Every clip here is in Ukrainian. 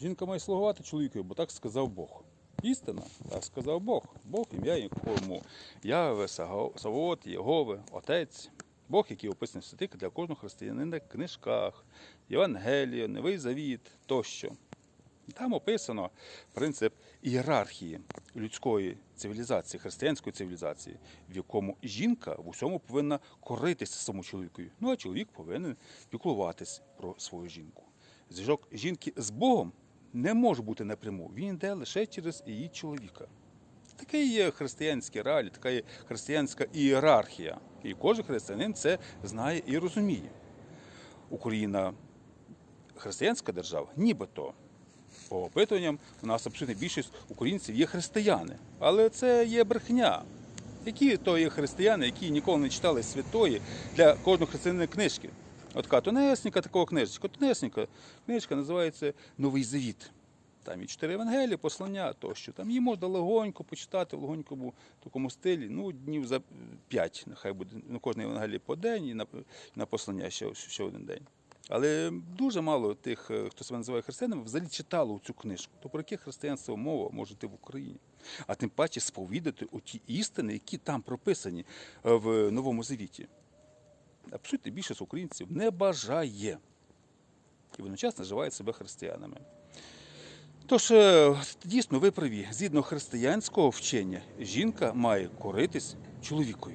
Жінка має слугувати чоловікові, бо так сказав Бог. Істина, так сказав Бог. Бог ім'я якому Яве, Савот, Єгове, Отець. Бог, який описаний в святих для кожного християнина в книжках, Євангелія, Новий Завіт тощо. Там описано принцип ієрархії людської цивілізації, християнської цивілізації, в якому жінка в усьому повинна коритися своєму чоловікові. Ну а чоловік повинен піклуватись про свою жінку. Зв'язок жінки з Богом не може бути напряму. Він йде лише через її чоловіка. Таке є християнські реалії, така є християнська ієрархія. І кожен християнин це знає і розуміє. Україна християнська держава, нібито по опитуванням у нас абсолютна більшість українців є християни. Але це є брехня. Які то є християни, які ніколи не читали святої для кожного християнина книжки? От така такого книжечка, тонесенька книжка називається Новий Завіт. Там і чотири Евангелії, послання тощо. Там її можна легонько почитати в легонькому такому стилі. Ну, днів за п'ять. Нехай буде на кожній Евангелії по день і на, на послання ще, ще один день. Але дуже мало тих, е, хто себе називає християнами, взагалі читало цю книжку. То про яке християнство мова може йти в Україні? А тим паче сповідати оті істини, які там прописані е, в Новому Завіті. Абсолютно більшість українців не бажає і водночас називають себе християнами. Тож, е, дійсно, ви праві, згідно християнського вчення, жінка має коритись чоловікові.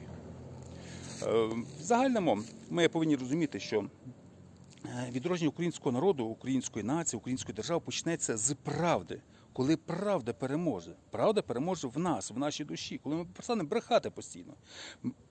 Е, В загальному ми повинні розуміти, що е, відродження українського народу, української нації, української держави почнеться з правди. Коли правда переможе, правда переможе в нас, в нашій душі, коли ми перестанемо брехати постійно.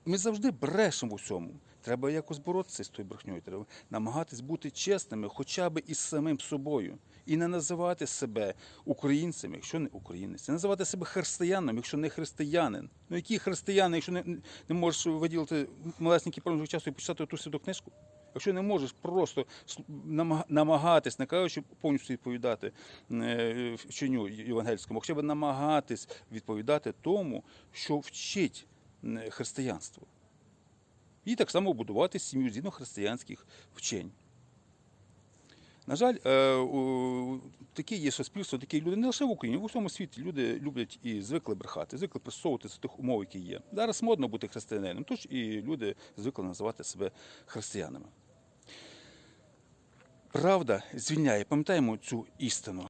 Ми завжди брешемо в усьому. Треба якось боротися з тою брехньою. Треба намагатись бути чесними, хоча б із самим собою, і не називати себе українцем, якщо не українець, не називати себе християном, якщо не християнин. Ну які християни, якщо не, не можеш виділити малесенький проміжок часу і почитати ту святу книжку? Якщо не можеш просто намагатись, не кажучи повністю відповідати е, вченню євангельському, хоча б намагатись відповідати тому, що вчить е, християнство. І так само будувати сім'ю згідно християнських вчень. На жаль, е, такі є суспільство, такі люди не лише в Україні, в усьому світі люди люблять і звикли брехати, звикли присовуватися тих умов, які є. Зараз модно бути християнином, тож і люди звикли називати себе християнами. Правда звільняє, пам'ятаємо цю істину.